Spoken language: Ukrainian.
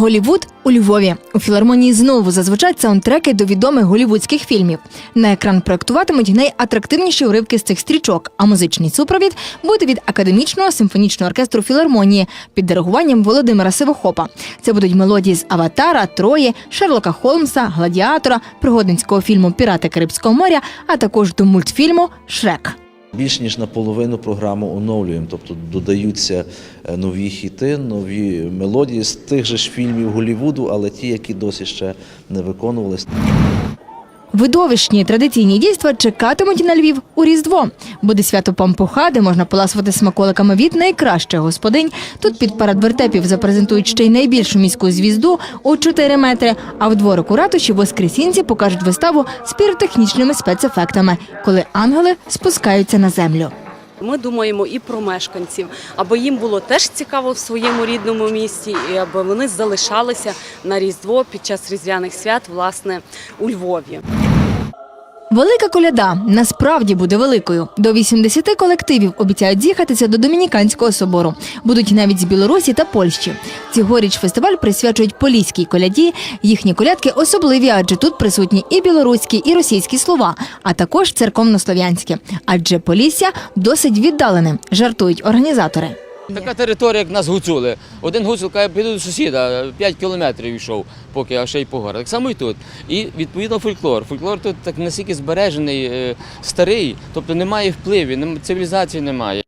Голівуд у Львові. У філармонії знову зазвучать саундтреки до відомих голівудських фільмів. На екран проектуватимуть найатрактивніші уривки з цих стрічок, а музичний супровід буде від академічного симфонічного оркестру філармонії під диригуванням Володимира Сивохопа. Це будуть мелодії з Аватара, Трої, Шерлока Холмса, Гладіатора, пригодницького фільму Пірати Карибського моря, а також до мультфільму Шрек. Більш ніж наполовину програму оновлюємо, тобто додаються е, нові хіти, нові мелодії з тих же ж фільмів Голлівуду, але ті, які досі ще не виконувалися. Видовищні традиційні дійства чекатимуть на Львів у Різдво. Буде свято Пампуха, де можна поласувати смаколиками від найкращих господинь. Тут під парад вертепів запрезентують ще й найбільшу міську звізду у 4 метри. А в дворику ратуші воскресінці покажуть виставу з піротехнічними спецефектами, коли ангели спускаються на землю. Ми думаємо і про мешканців, аби їм було теж цікаво в своєму рідному місті, і аби вони залишалися на Різдво під час різдвяних свят, власне, у Львові. Велика коляда насправді буде великою. До 80 колективів обіцяють з'їхатися до Домініканського собору. Будуть навіть з Білорусі та Польщі. Цьогоріч фестиваль присвячують поліській коляді. Їхні колядки особливі, адже тут присутні і білоруські, і російські слова, а також церковнослов'янські. Адже Полісся досить віддалене, жартують організатори. Така територія, як нас гуцули. Один гуцул каже, піду до сусіда, 5 кілометрів йшов, поки а ще й по горах. Так само і тут. І відповідно фольклор. Фольклор тут так настільки збережений, е, старий, тобто немає впливів, цивілізації немає.